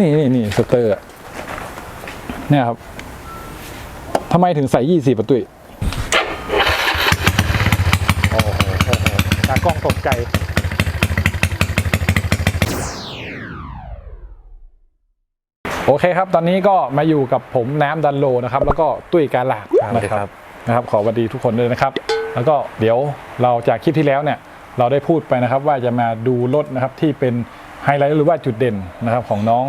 นี่นี่นี่สเตอร์อะเนี่ยครับทำไมถึงใส่ยี่สิบประตุ้ยโอ้โหโอ้โหตากล้องตกใจโอเคครับ ตอนนี้ก็มาอยู่กับผมน้ำดันโลนะครับ แล้วก็ตุ้ยการหลาดครับนะสวัสดีคครัรับบนะครับ ขอสวัสดีทุกคนด้วยนะครับ แล้วก็เดี๋ยวเราจากคลิปที่แล้วเนี่ย เราได้พูดไปนะครับ ว่าจะมาดูรถนะครับที่เป็น ไฮไลท์หรือว่าจุดเด่นนะครับของน้อง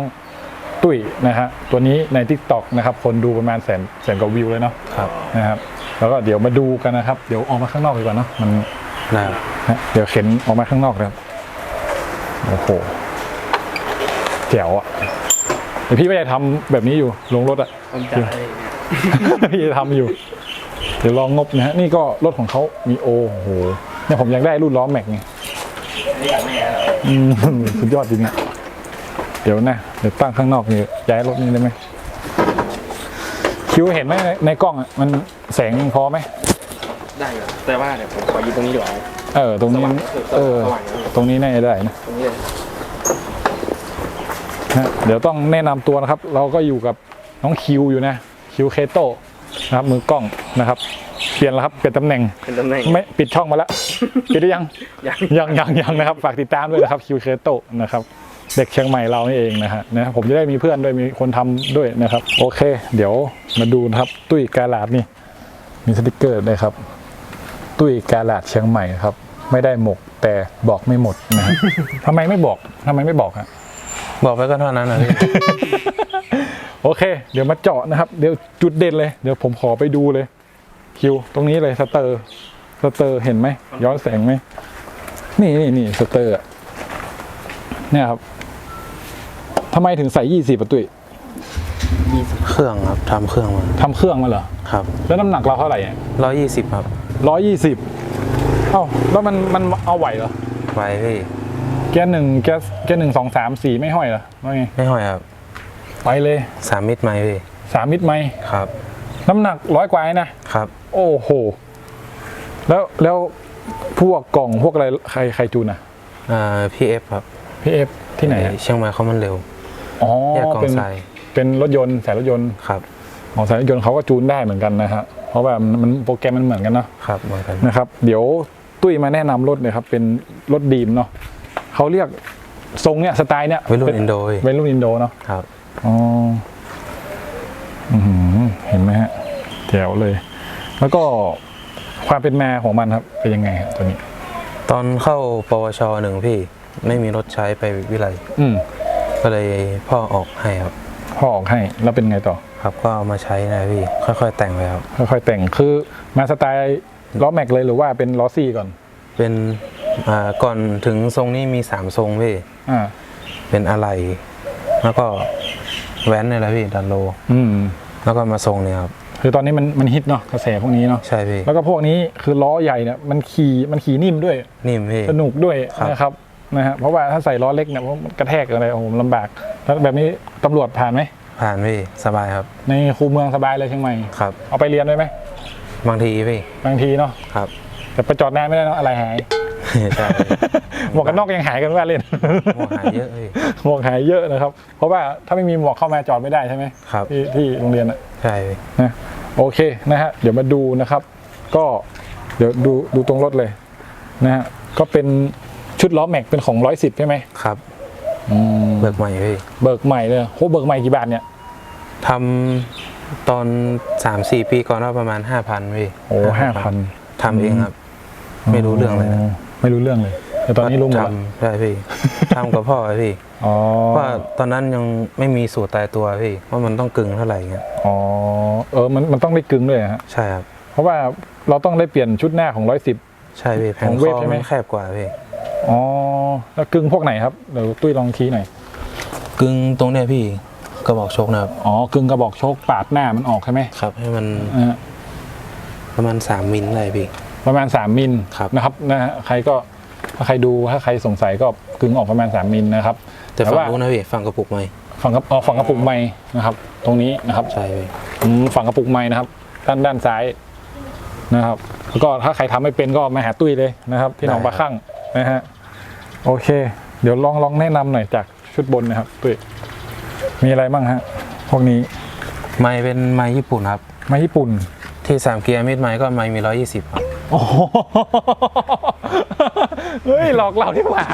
ตุ้ยนะฮะตัวนี้ใน Tik t o อกนะครับคนดูประมาณแสนแสนกว่าวิวเลยเนาะครับนะครับแล้วก็เดี๋ยวมาดูกันนะครับ เดี๋ยวออกมาข้างนอกดีกว่าเนาะมันนะครับนะเดี๋ยวเข็นออกมาข้างนอกนะครับโอ้โหแจ๋วอะเดี๋ยวพี่ก็จะทำแบบนี้อยู่ลงรถอะ ผมจะให้พี่จะทำอยู่ เดี๋ยวลองงบนะฮะนี่ก็รถของเขามีโอโอ้โหเนี่ยผมอยากได้รุ่นล้อแม็กไงนี่กับแม่ครับ อืมสุดยอดจริงอะเดี๋ยวนะ เดี๋ยวตั้งข้างนอกนี่ย้ายรถนี่ได้ไหม คิวเห็นไหมในในกล้องอะมันแสงพอไหม ได้ครับแต่ว่าเดี๋ยวผมขอยืนตรงนี้ดีกว่าเออ ตรงนี้สว่างเออสว่างนะตรงนี้น่าจะได้นะ ตรงนี้เลยฮะเดี๋ยวต้องแนะนำตัวนะครับ เราก็อยู่กับน้องคิวอยู่นะ คิวเคโตนะครับ มือกล้องนะครับ เปลี่ยนแล้วครับเปลี่ยนตำแหน่งเป็นตำแหน่ง ไม่ปิดช่องมาแล้ว ปิดได้ยังยัง ยังยังยังนะครับฝากติดตามด้วยนะครับคิวเคโตนะครับ เด็กเชียงใหม่เรานี่เองนะฮะนะผมจะได้มีเพื่อนด้วยมีคนทำด้วยนะครับ โอเค เดี๋ยวมาดูนะครับ ตุ้ยกาลาดนี่ มีสติกเกอร์ด้วยครับ ตุ้ยกาลาดเชียงใหม่ครับ ไม่ได้หมกแต่บอกไม่หมดนะฮะ ทำไมไม่บอกทำไมไม่บอกฮะ บอกไปก็เท่านั้นนะพี่ โอเค เดี๋ยวมาเจาะนะครับ เดี๋ยวจุดเด่นเลย เดี๋ยวผมขอไปดูเลย คิวตรงนี้เลยสเตอร์สเตอร์เห็นไหมย้อนแสงไหมนี่นี่นี่สเตอร์อะเนี่ยครับทำไมถึงใส่ยี่สิบประตุ้ยเครื่องครับทำเครื่องมาทำเครื่องมาเหรอครับ แล้วน้ำหนักเราเท่าไหร่ร้อยยี่สิบครับร้อยยี่สิบเอ้าแล้วมันมันเอาไหวเหรอไว้พี่แกนหนึ่งแกสแกนหนึ่งสองสามสี่ไม่ห้อยเหรอว่าไงไม่ห้อยครับ ไปเลยสามมิตรไหมพี่สามมิตรไหมครับ น้ำหนักร้อยกว่าเองนะ ครับ โอ้โห แล้วแล้วพวกกล่องพวกอะไรใครใครจูนอะอ่าพี่เอฟครับพี่เอฟที่ไหนอะเชียงใหม่เขามันเร็วอ๋อแยกกองเป็นทรายเป็นรถยนต์สายรถยนต์ครับของสายรถยนต์เขาก็จูนได้เหมือนกันนะฮะเพราะว่ามันมันโปรแกรมมันเหมือนกันเนาะครับเหมือนกันนะครับ เดี๋ยวตุ้ยมาแนะนำรถเลยครับ เป็นรถดีมเนาะเขาเรียกทรงเนี้ยสไตล์เนี้ยวัยรุ่นเป็อินโดพี่วัยรุ่นอินโดเนาะครับอ๋ออื้อหือเห็นไหมฮะ แถวเลย แล้วก็ความเป็นมาของมันครับเป็นยังไงฮะตัวนี้ ตอนเข้าปวชหนึ่งพี่ ไม่มีรถใช้ไปวิไลอืมก็เลยพ่อออกให้ครับ พ่อออกให้แล้วเป็นไงต่อ ครับก็เอามาใช้นะพี่ ค่อยๆ แต่งไปครับ ค่อยๆ แต่งคือมาสไตล์ล้อแม็กเลยหรือว่าเป็นล้อซี่ก่อน เป็นอ่าก่อนถึงทรงนี้มีสามทรงพี่ อ่า เป็นอะไร แล้วก็แว้นนี่แหละพี่ดันโล อืม แล้วก็มาทรงเนี่ยครับ คือตอนนี้มันมันฮิตเนาะกระแสพวกนี้เนาะใช่พี่แล้วก็พวกนี้คือล้อใหญ่เนี่ยมันขี่มันขี่นิ่มด้วยนิ่มพี่สนุกด้วยครับนะครับนะฮะเพราะว่าถ้าใส่ล้อเล็กเนี่ยมันกระแทกอะไรโอ้โหลำบากแล้วแบบนี้ตำรวจผ่านไหมผ่านพี่สบายครับ ในคูเมืองสบายเลยเชียงใหม่ครับเอาไปเรียนได้ไหมบางทีพี่บางทีเนาะครับแต่ไปจอดนานไม่ได้เนาะอะไรหาย ใช่พี่หมวกกันน็อกยังหายกันว่าเล่นหมวกหายเยอะพี่หมวกหายเยอะนะครับ เพราะว่าถ้าไม่มีหมวกเข้ามาจอดไม่ได้ใช่ไหมครับที่ที่โรงเรียนอะใช่พี่นะโอเคนะฮะเดี๋ยวมาดูนะครับ ก็เดี๋ยวดูดูตรงรถเลยนะฮะก็เป็นชุดล้อแม็กเป็นของร้อยสิบใช่ไหมครับอืมเบิกใหม่พี่เบิกใหม่เลยโหเบิกใหม่กี่บาทเนี่ยทำตอนสามสี่ปีก่อนว่าประมาณห้าพันพี่โอ้ห้าพันทำเองครับ ไม่รู้เรื่องเลยนะ ไม่รู้เรื่องเลย แต่ตอนนี้รู้หมดแล้วทำใช่พี่ ทำกับพ่อพี่ อ๋อเพราะว่าตอนนั้นยังไม่มีสูตรตายตัวพี่ว่ามันต้องกึ่งเท่าไหร่เงี้ยอ๋อเออมันมันต้องได้กึ่งด้วยฮะใช่ครับ เพราะว่าเราต้องได้เปลี่ยนชุดหน้าของร้อยสิบ ใช่พี่แผของงเวคทอใช่ไหม มันแคบกว่าพี่อ๋อแล้วกึ่งพวกไหนครับเดี๋ยวตุ้ยลองชี้หน่อยกึ่งตรงเนี้ยพี่กระบอกโชคนะครับอ๋อกึ่งกระบอกโชคปาดหน้ามันออกใช่ไหมครับ ให้มันอ่าประมาณสามมิลอะไรพี่ ประมาณ 3 มิลครับนะครับนะฮะใครก็ถ้าใครดูถ้าใครสงสัยก็กึ่งออกประมาณ 3 มิลนะครับ แต่แต่ฝั่งว่านู้นนะพี่ฝั่งกระปุกไหมฝั่งกระอ๋อฝั่งกระปุกไม้นะครับ ตรงนี้นะครับใช่พี่อืมฝั่งกระปุกไม้นะครับ ด้านด้านซ้ายนะครับแล้วก็ถ้าใครทำไม่เป็นก็มาหาตุ้ยเลยนะครับ ที่หนองปลาข้างนะฮะโอเค เดี๋ยวลองลองแนะนำหน่อยจากชุดบนนะครับตุ้ยมีอะไรบ้างฮะพวกนี้ไม้เป็นไม้ญี่ปุ่นครับไม้ญี่ปุ่น ที่สามเกียร์มิดไม้ก็ไม้มีร้อยยี่สิบครับ โอ้โหเฮ้ยหลอกเราที่หว่า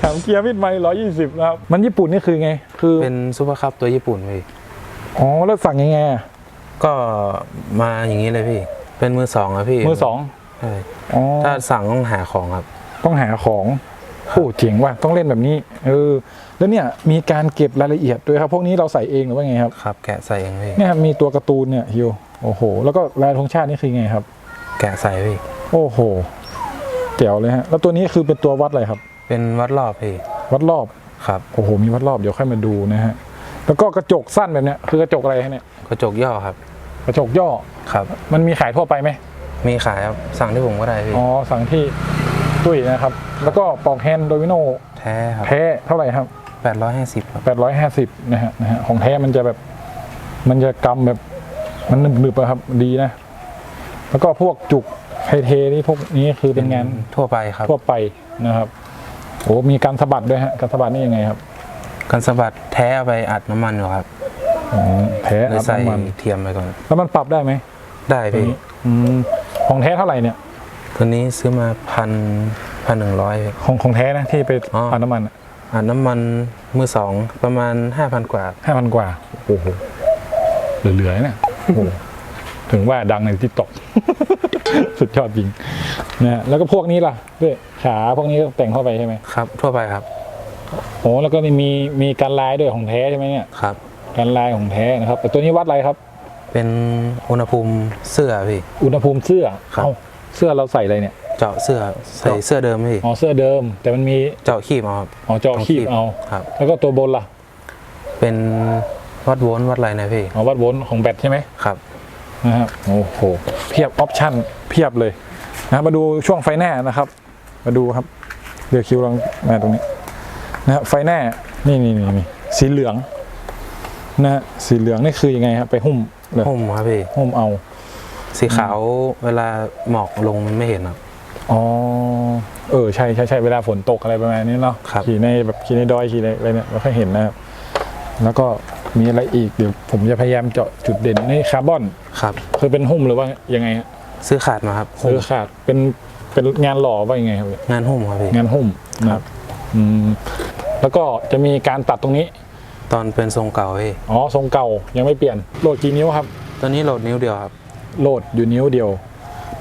ถามเกียร์มิดไมร้อยยี่สิบนะครับ มันญี่ปุ่นนี่คือไง คือเป็นซูเปอร์คัพตัวญี่ปุ่นพี่อ๋อแล้วสั่งยังไงอะก็มาอย่างนี้เลยพี่ เป็นมือสองครับพี่มือสองใช่อ๋อถ้าสั่งต้องหาของครับ ต้องหาของโอ้เจ๋งว่ะต้องเล่นแบบนี้ เออ แล้วเนี่ยมีการเก็บรายละเอียดด้วยครับ พวกนี้เราใส่เองหรือว่าไงครับ ครับ แกะใส่เองพี่เนี่ยครับมีตัวการ์ตูนเนี่ยฮิวโอ้โห แล้วก็ลายธงชาตินี่คือไงครับ แกะใส่พี่ โอ้โหเจ๋วเลยฮะ แล้วตัวนี้คือเป็นตัววัดอะไรครับ เป็นวัดรอบพี่ วัดรอบครับโอ้โหมีวัดรอบเดี๋ยวค่อยมาดูนะฮะแล้วก็กระจกสั้นแบบเนี้ยคือกระจกอะไรฮะเนี่ยกระจกย่อครับ กระจกย่อครับ มันมีขายทั่วไปไหมมีขายครับสั่งที่ผมก็ได้พี่อ๋อสั่งที่ตุ้ยนะครับ แล้วก็ปลอกแฮนด์โดมิโนแท้ครับแท้เท่าไหร่ครับแปดร้อยห้าสิบครับ850นะฮะนะฮะของแท้มันจะแบบ มันจะกำแบบมันหนึบๆอะครับดีนะ แล้วก็พวกจุกไทเทนี่พวกนี้คือเป็นงานทั่วไปครับ ทั่วไปนะครับโอ้มีการสะบัดด้วยฮะการสะบัดนี่ยังไงครับกันสะบัดแท้เอาไปอัดน้ำมันอยู่ครับอืมแท้เลยอัดใส่น้ำมันเทียมไปก่อน แล้วมันปรับได้ไหมได้ตัวพี่นี้อืมของแท้เท่าไหร่เนี่ยตัวนี้ซื้อมาพันพันหนึ่งร้อยของของแท้นะที่ไปอ๋อปาน้ำมันอัดน้ำมันมือสองประมาณห้าพันกว่าห้าพันกว่าโอ้โหเหลือๆเนี่ยโอ้โห ถึงว่าดังในทิกตอกสุดยอดจริงนะฮะแล้วก็พวกนี้ล่ะด้วยขาพวกนี้ก็แต่งเข้าไปใช่ไหมครับ ทั่วไปครับโอ้แล้วก็มีมีการลายด้วยของแท้ใช่ไหมเนี่ยครับ การลายของแท้นะครับ แต่ตัวนี้วัดอะไรครับ เป็นอุณหภูมิเสื้อพี่อุณหภูมิเสื้อครับเอ้าเสื้อเราใส่อะไรเนี่ย เจาะเสื้อใส่เสื้อเดิมพี่อ๋อเสื้อเดิม แต่มันมีเจาะขีบเอาครับอ๋อเจาะคีบเอาครับ แล้วก็ตัวบนล่ะ เป็นวัดโวลต์วัดอะไรนะพี่อ๋อวัดโวลต์ของแบตใช่ไหมครับ นะครับโอ้โหเพียบออปชั่นเพียบเลยนะครับมาดูช่วงไฟหน้านะครับ มาดูครับเดี๋ยวคิวลองมาตรงนี้นะครับไฟหน้านี่นี่นี่นี่สีเหลืองนะฮะสีเหลืองนี่คือยังไงครับไปหุ้มเลยหุ้มครับพี่หุ้มเอา สีขาวเวลาหมอกลงมันไม่เห็นครับอ๋อเออใช่ใช่ใช่เวลาฝนตกอะไรประมาณนี้เนาะครับขี่ในแบบขี่ในดอยขี่ในอะไรเนี่ยเราค่อยเห็นนะครับแล้วก็ มีอะไรอีกเดี๋ยวผมจะพยายามเจาะจุดเด่นนี่คาร์บอนครับคือเป็นหุ้มหรือว่ายังไงฮะซื้อขาดมาครับซื้อขาดเป็นเป็นงานหล่อว่ายังไงครับงานหุ้มครับพี่งานหุ้มนะครับอืมแล้วก็จะมีการตัดตรงนี้ ตอนเป็นทรงเก่าพี่อ๋อทรงเก่ายังไม่เปลี่ยนโหลดกี่นิ้วครับตัวนี้โหลดนิ้วเดียวครับ โหลดอยู่นิ้วเดียว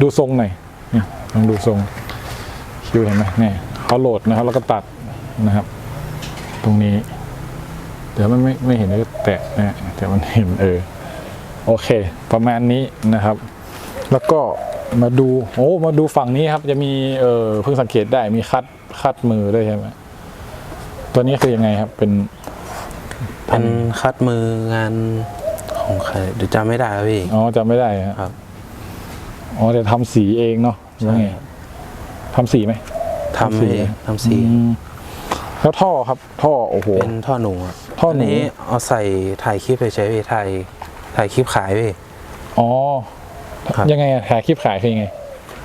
ดูทรงหน่อยเนี่ยลองดูทรงคิวเห็นไหมเนี่ยเขาโหลดนะครับแล้วก็ตัดนะครับ ตรงนี้ เดี๋ยวมันไม่ไม่เห็นเลยแตะนะฮะแต่มันเห็นเออโอเค ประมาณนี้นะครับ แล้วก็มาดูโอ้มาดูฝั่งนี้ครับจะมีเออเพิ่งสังเกตได้มีคัดคัดมือด้วยใช่ไหมตัวนี้คือยังไงครับเป็นเป็นคัดมืองานของใครเดี๋ยวจำไม่ได้ครับพี่อ๋อจำไม่ได้ฮะครับอ๋อแต่ทำสีเองเนาะหรือว่าไงทำสีไหมทำให้ทำสีอืมแล้วท่อครับ ท่อโอ้โหเป็นท่อหนูครับ ท่อหนูนนี้เอาใส่ถ่ายคลิปไปใช้พี่ถ่ายถ่ายคลิปขายพี่ อ๋อ ครับ ยังไงอะขายคลิปขายคือยังไง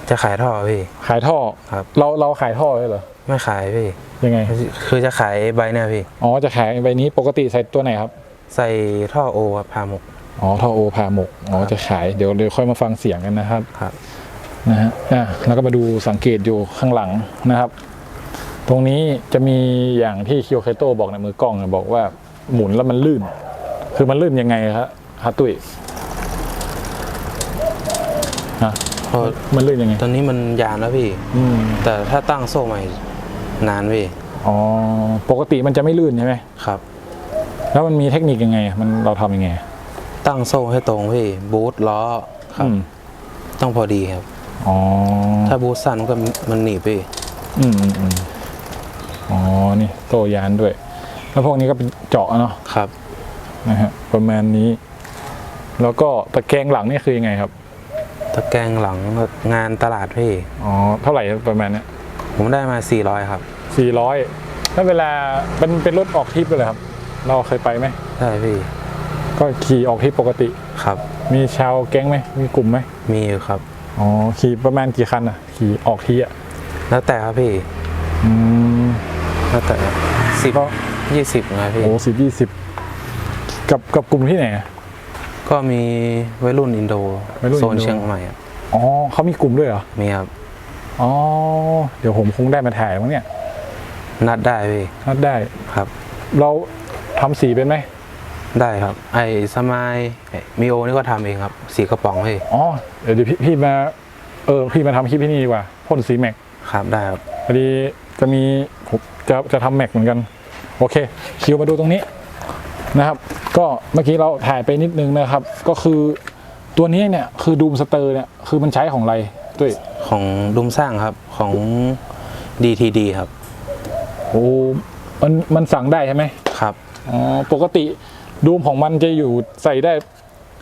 จะขายท่อพี่ ขายท่อ ครับ เราเราขายท่อเลยเหรอ ไม่ขายพี่ยังไง คือจะขายใบเนี่ยพี่ อ๋อ จะขายใบนี้ปกติใส่ตัวไหนครับ ใส่ท่อโอครับพาหมกอ๋อ ท่อโอพาหมก อ๋อครับจะขาย เดี๋ยวเดี๋ยวค่อยมาฟังเสียงกันนะครับ ครับ นะฮะ อะแล้วก็มาดูสังเกตอยู่ข้างหลังนะครับ ตรงนี้จะมีอย่างที่คิโอเคโตบอกในมือกล้องนะบอกว่า หมุนแล้วมันลื่น คือมันลื่นยังไงครับฮะตุ้ยฮะเพราะมันลื่นยังไง ตอนนี้มันยานแล้วพี่อืมแต่ถ้าตั้งโซ่ใหม่นานพี่อ๋อปกติมันจะไม่ลื่นใช่ไหมครับ แล้วมันมีเทคนิคยังไง มันเราทำยังไงตั้งโซ่ให้ตรงพี่บูทล้อครับอืมต้องพอดีครับ อ๋อ ถ้าบูทสั้นก็มันหนีบพี่ อืมอืมอืมอ๋อ นี่โตยานด้วย แล้วพวกนี้ก็เป็น เจาะเนาะครับนะฮะประมาณนี้ แล้วก็ตะแกรงหลังนี่คือยังไงครับ ตะแกรงหลังงานตลาดพี่อ๋อเท่าไหร่ครับประมาณเนี้ยผมได้มา 400 ครับสี่ร้อยถ้าเวลาเป็นเป็นรถออกทริปเลยเหรอครับ เราเคยไปไหมใช่พี่ ก็ขี่ออกทริปปกติครับ มีชาวแก๊งไหมมีกลุ่มไหมมีอยู่ครับอ๋อขี่ประมาณกี่คันอะขี่ออกทีอะแล้วแต่ครับพี่อืมแล้วแต่สิบก็ ยี่สิบนะพี่ โอ้สิบยี่สิบกับกับกลุ่มที่ไหน ก็มีวัยรุ่นอินโดวัยรุ่นอินโด โซนเชียงใหม่อะอ๋อเขามีกลุ่มด้วยเหรอ มีครับ อ๋อ เดี๋ยวผมคงได้มาถ่ายมั้งเนี่ยนัดได้พี่นัดได้ ครับ เราทำสีเป็นไหมได้ครับ ไอ้สมายไอ้มิโอนี่ก็ทำเองครับ สีกระป๋องพี่ อ๋อ เดี๋ยวเดี๋ยวพี่พี่มา เออ พี่มาทำคลิปที่นี่ดีกว่าพ่นสีแม็กครับได้ครับพอดีจะมีผมจะจะทำแม็กเหมือนกัน โอเค คิวมาดูตรงนี้นะครับ ก็เมื่อกี้เราถ่ายไปนิดนึงนะครับ ก็คือตัวนี้เนี่ยคือดูมสเตอร์เนี่ยคือมันใช้ของอะไรด้วยของดุมสร้างครับของ DTD ครับโอ้มันมันสั่งได้ใช่ไหมครับ อ๋อปกติดูมของมันจะอยู่ใส่ได้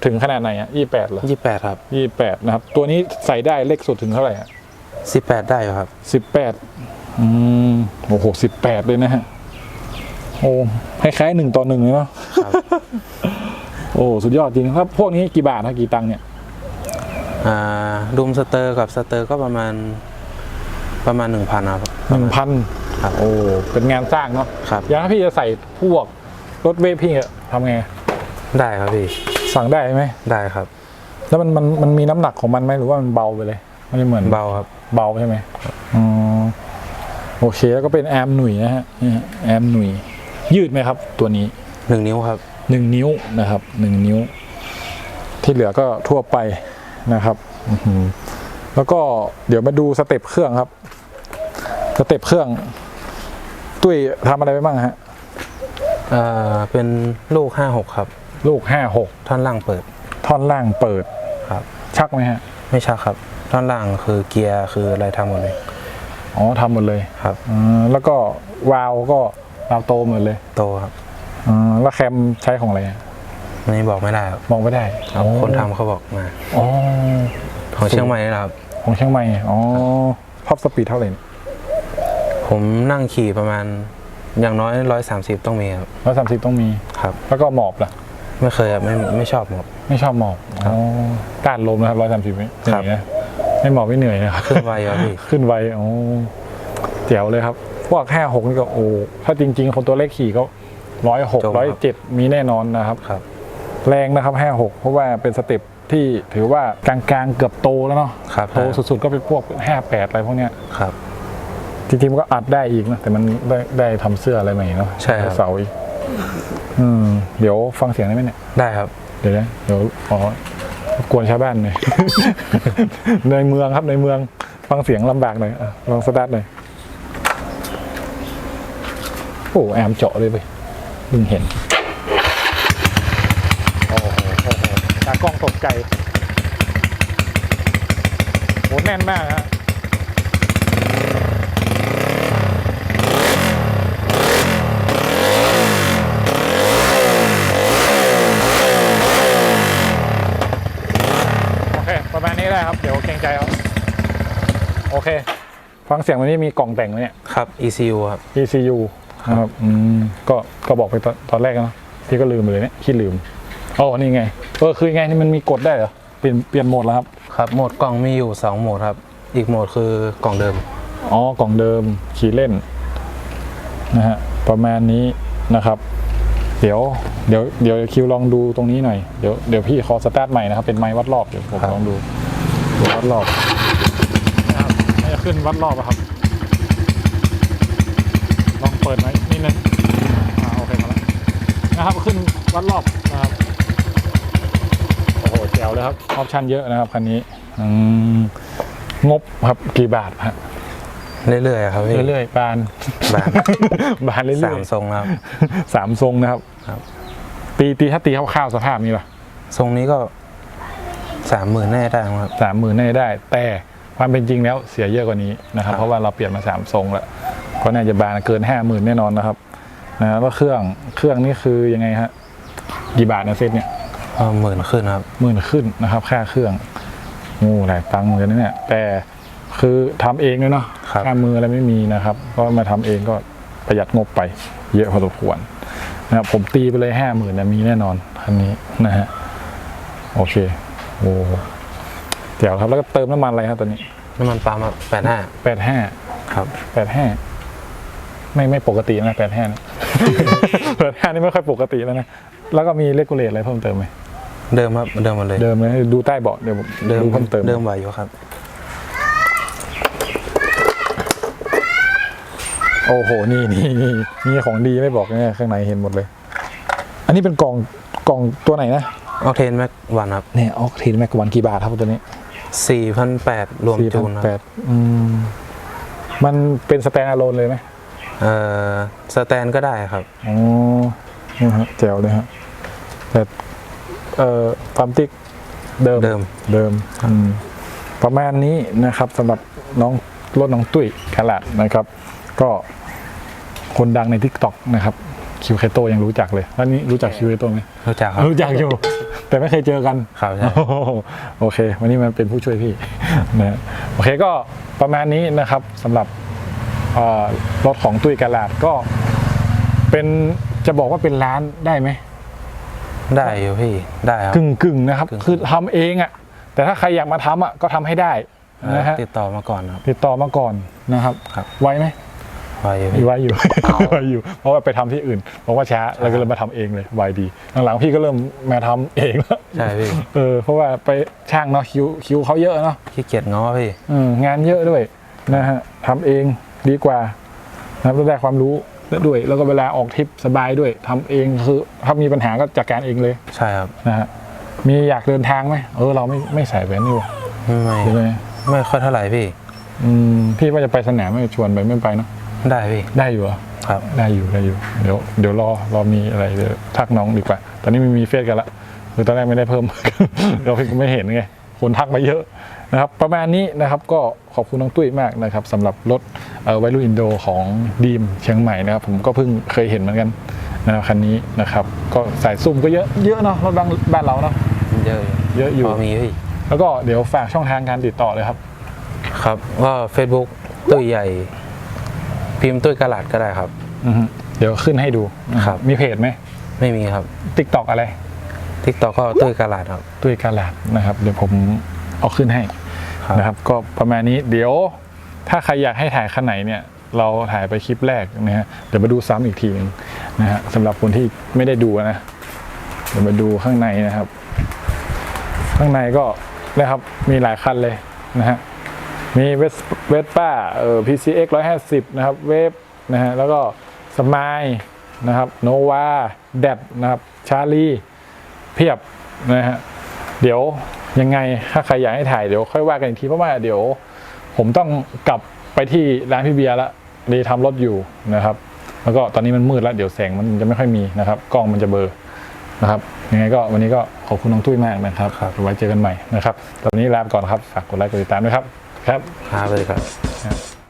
ถึงขนาดไหนอะยี่แปดเหรอ28 ครับ ยี่แปดนะครับ ตัวนี้ใส่ได้เล็กสุดถึงเท่าไหร่อะ18 ได้อยู่ครับ สิบแปดอืมโอ้โหสิบแปดเลยนะฮะ โอ้คล้ายๆหนึ่งต่อหนึ่งเลยเนาะครับโอ้สุดยอดจริงครับ พวกนี้กี่บาทนะกี่ตังค์เนี่ยอ่าดุมสเตอร์กับสเตอร์ก็ประมาณประมาณ1,000ครับหนึ่งพันครับโอ้เป็นงานสร้างเนาะครับอย่างถ้าพี่จะใส่พวกรถเวฟพี่อะทำไง ได้ครับพี่ สั่งได้ไหมได้ครับ แล้วมันมันมันมีน้ำหนักของมันไหมหรือว่ามันเบาไปเลยมันจะเหมือนเบาครับ เบาใช่ไหมอืมโอเคแล้วก็เป็นแอมหนุ่ยนะฮะนี่ฮะแอมหนุ่ย ยืดไหมครับ ตัวนี้1นิ้วครับหนึ่งนิ้วนะครับหนึ่งนิ้ว ที่เหลือก็ทั่วไปนะครับอื้อหือแล้วก็เดี๋ยวมาดูสเต็ปเครื่องครับ สเต็ปเครื่อง ตุ้ยทำอะไรไปบ้างฮะเอ่อเป็นลูก56ครับ ลูกห้าหกท่อนล่างเปิดท่อนล่างเปิด ครับ ชักไหมฮะ ไม่ชักครับ ท่อนล่างคือเกียร์คืออะไรทำหมดเลยอ๋อทำหมดเลยครับ อืมแล้วก็วาล์วก็ วาล์วโตหมดเลยโตครับอืมแล้วแคมใช้ของอะไรอะอันนี้บอกไม่ได้ครับมองไม่ได้ครับอ๋อคนทำเขาบอกมา อ๋อของเชียงใหม่นี่แหละครับ ของเชียงใหม่อ๋อท็อปสปีดเท่าไหร่ผมนั่งขี่ประมาณอย่างน้อย130ต้องมีครับ ร้อยสามสิบต้องมี ครับ แล้วก็หมอบล่ะ ไม่เคยครับไม่ไม่ชอบหมด ไม่ชอบหมอบครับอ๋อต้านลมนะครับร้อยสามสิบเหนื่ครัอบยนะไม่หมอบไม่เหนื่อยนะครับ ขึ้นไวครับพี่ ขึ้นไวอ๋อเจ๋วเลยครับ พวกห้าหกนี่ก็โอ้ถ้าจริง ๆ คนตัวเลขขี่ก็ร้อยหกจบครับร้อยเจ็ดมีแน่นอนนะครับครับ แรงนะครับห้าหกเพราะว่าเป็นสเต็ปที่ถือว่ากลางๆเกือบโตแล้วเนาะครับโตสุดๆก็เป็นพวกห้าแปดอะไรพวกเนี้ยครับ จริงๆมันก็อัดได้อีกนะแต่มันได้ได้ทำเสื้ออะไรใหม่เนาะใช่ครับเสาอีกอืมเดี๋ยวฟังเสียงได้ไหมเนี่ยได้ครับ เดี๋ยวนะเดี๋ยวขอรบกวนชาวบ้านหน่อยในเมืองครับในเมืองฟังเสียงลำบากหน่อยอะลองสตาร์ทหน่อย โอ้แอมเจาะเลยไปเพิ่งเห็นโอ้โหโอ้โหตากล้องตกใจโหแน่นมากฮะโอเคประมาณนี้ได้ครับ เดี๋ยวเกรงใจเขาโอเค ฟังเสียงวันนี้มีกล่องแต่งไหมเนี่ย ครับ ECU ครับ ECU นะครับอืมก็ก็บอกไปตอนตอนแรกนะพี่ก็ลืมไปเลยเนี่ยคิดลืมอ๋อนี่ไงเออคือไงนี่มันมีกดได้เหรอเปลี่ยนเปลี่ยนโหมดแล้วครับครับโหมดกล่องมีอยู่ 2 โหมดครับ อีกโหมดคือกล่องเดิม อ๋อกล่องเดิมขี่เล่นนะฮะประมาณนี้นะครับ เดี๋ยวเดี๋ยวเดี๋ยวคิวลองดูตรงนี้หน่อยเดี๋ยวเดี๋ยวพี่ขอสตาร์ทใหม่นะครับเป็นไม้วัดรอบเดี๋ยวผมครับ ลองดูดูวัดรอบนะครับให้ขึ้นวัดรอบอะครับลอง เปิดไหมนิดนึงอ่าโอเคมาแล้วนะครับขึ้นวัดรอบนะครับโอ้โหแจ๋วเลยครับออปชั่นเยอะนะครับคันนี้อืมงบครับกี่บาทฮะเรื่อยๆครับพี่เรื่อยๆบานบานบานเรื่อยๆสามทรงครับสามทรงนะครับครับ ตีตีถ้าตีคร่าวๆสภาพนี้ป่ะทรงนี้ก็สามหมื่นแน่ได้มั้งครับสามหมื่นได้ได้ แต่ความเป็นจริงแล้วเสียเยอะกว่านี้นะครับครับเพราะว่าเราเปลี่ยนมาสามทรงแล้ว ก็น่าจะบานเกินห้าหมื่นแน่นอนนะครับนะแล้วเครื่องเครื่องนี่คือยังไงฮะกี่บาทนะเซตเนี่ยก็หมื่นขึ้นครับหมื่นขึ้นนะครับ ค่าเครื่องโอ้หลายตังค์เหมือนกันนะเนี่ยแต่คือทำเองด้วยเนาะครับค่ามืออะไรไม่มีนะครับ ก็มาทำเองก็ประหยัดงบไป เยอะพอสมควรนะครับผมตีไปเลยห้าหมื่นนะมีแน่นอนคันนี้นะฮะโอเคโอ้เดี๋ยวครับแล้วก็เติมน้ำมันอะไรครับตอนนี้น้ำมันปั๊มครับแปดห้าแปดห้าครับแปดห้า ไม่ไม่ปกตินะแปดห้าแปดห้านี่ไม่ค่อยปกติแล้วนะแล้วก็มีเลกูเลตอะไรเพิ่มเติมไหมเดิมครับเดิมหมาเลยเดิมเลยดูใต้เบาะเดี๋ยวผมเดิมดูเพิ่มเติมเดิมไหวอยู่ครับ โอ้โหนี่นี่นี่มีของดีไม่บอกเนี่ยข้างในเห็นหมดเลย อันนี้เป็นกล่องกล่องตัวไหนนะออกเทนแม็กวันครับเนี่ยออกทีนแม็กวันกี่บาทครับตัวนี้สี่พันแปดรวมจูนคแปรับดอืมมันเป็นสแตนอะโลนเลยไหม เอ่อสแตนก็ได้ครับ อ๋อนี่ฮะแจ๋วเลยฮะแต่เอ่อปั๊มติ๊กเดิมเดิม เดิมอืมประมาณนี้นะครับสำหรับน้องรถน้องตุ้ยแคลดนะครับ ก็คนดังใน t ิ k t o k นะครับคิวเคโตยังรู้จักเลยแล้วนี่รู้จักคิวเคโตไหม รู้จักครับ รู้จักอยู่ แต่ไม่เคยเจอกันครับใช่ โอ้โหโอเค วันนี้มันเป็นผู้ช่วยพี่นะโอเคก็ประมาณนี้นะครับสำหรับเอ่อ รถของตุ้ยกาลาดก็เป็นจะบอกว่าเป็นร้านได้ไหม ได้อยู่พี่ได้ครับ กึ่งกึ่งๆนะครับกึ่งๆคือทำเองอะ่ะ แต่ถ้าใครอยากมาทำอะก็ทำให้ได้เอ่อนะฮะติดต่อมาก่อนครับ ติดต่อมาก่อนนะครับครับไวไหมไวอยู่พี่ไวอยู่ไวอยู่ เพราะว่าไปทำที่อื่นบอกว่าช้าแล้วก็เลยมาทำเองเลยไวดีหลังๆพี่ก็เริ่มมาทำเองแล้วใช่พี่เออเพราะว่าไปช่างเนาะคิวคิวเขาเยอะเนาะขี้เกียจง้อพี่เอองานเยอะด้วยนะฮะทำเอง ดีกว่านะครับได้ความรู้ด้วย แล้วก็เวลาออกทริปสบายด้วยทำเองคือถ้ามีปัญหาก็จัดการเองเลยใช่ครับนะฮะมีอยากเดินทางไหมเออเราไม่ไม่ใส่แหวนนี่หว่าไม่ใช่ไหมไม่ค่อยเท่าไหร่พี่อืมพี่ว่าจะไปสนามไม่ชวนไปไม่ไปเนาะได้พี่ได้อยู่เหรอครับได้อยู่ได้อยู่เดี๋ยวเดี๋ยวรอรอมีอะไรเดี๋ยวทักน้องดีกว่า ตอนนี้ไม่มีเฟซกันละคือตอนแรกไม่ได้เพิ่มเราเพิ่งไม่เห็นไงคนทักมาเยอะ นะครับประมาณนี้นะครับก็ขอบคุณน้องตุ้ยมากนะครับสำหรับรถเอ่อไวรูอินโดของดีมเชียงใหม่นะครับผมก็เพิ่งเคยเห็นเหมือนกันนะครับคันนี้นะครับก็สายซุ่มก็เยอะเยอะเนาะรถบ้านบ้านเราเนาะเยอะเยอะอยู่พอมีพี่แล้วก็เดี๋ยวฝากช่องทางการติดต่อเลยครับ ครับก็ Facebook ตุ้ยใหญ่ พิมพ์ตุ้ยกระลาดก็ได้ครับอือฮึเดี๋ยวขึ้นให้ดูครับ มีเพจไหมไม่มีครับติ๊กตอกอะไรทิกตอกก็ตุ้ยกระลาดครับตุ้ยกาลาดนะครับ เดี๋ยวผมเอาขึ้นให้ ครับ นะครับ ก็ประมาณนี้เดี๋ยวถ้าใครอยากให้ถ่ายคันไหนเนี่ย เราถ่ายไปคลิปแรกนะฮะเดี๋ยวมาดูซ้ำอีกทีหนึงนะฮะสำหรับคนที่ไม่ได้ดูนะเดี๋ยวมาดูข้างในนะครับ ข้างในก็นะครับมีหลายคันเลยนะฮะมีเวสเวสป้าเอ่อ PCX 150 นะครับ เวฟนะฮะแล้วก็สมายนะครับโนวาแดดนะครับชาลีเพียบนะฮะเดี๋ยว ยังไงถ้าใครอยากให้ถ่ายเดี๋ยวค่อยว่ากันอีกทีเพราะว่าเดี๋ยว ผมต้องกลับไปที่ร้านพี่เบียร์ละรีทำรถอยู่นะครับ แล้วก็ตอนนี้มันมืดแล้วเดี๋ยวแสงมันจะไม่ค่อยมีนะครับ กล้องมันจะเบลอนะครับยังไงก็วันนี้ก็ขอบคุณน้องตุ้ยมากนะครับไว้เจอกันใหม่นะครับตอนนี้ลาไปก่อนครับฝากกดไลค์กดติดตามด้วยครับ ครับหาเลยครับครับ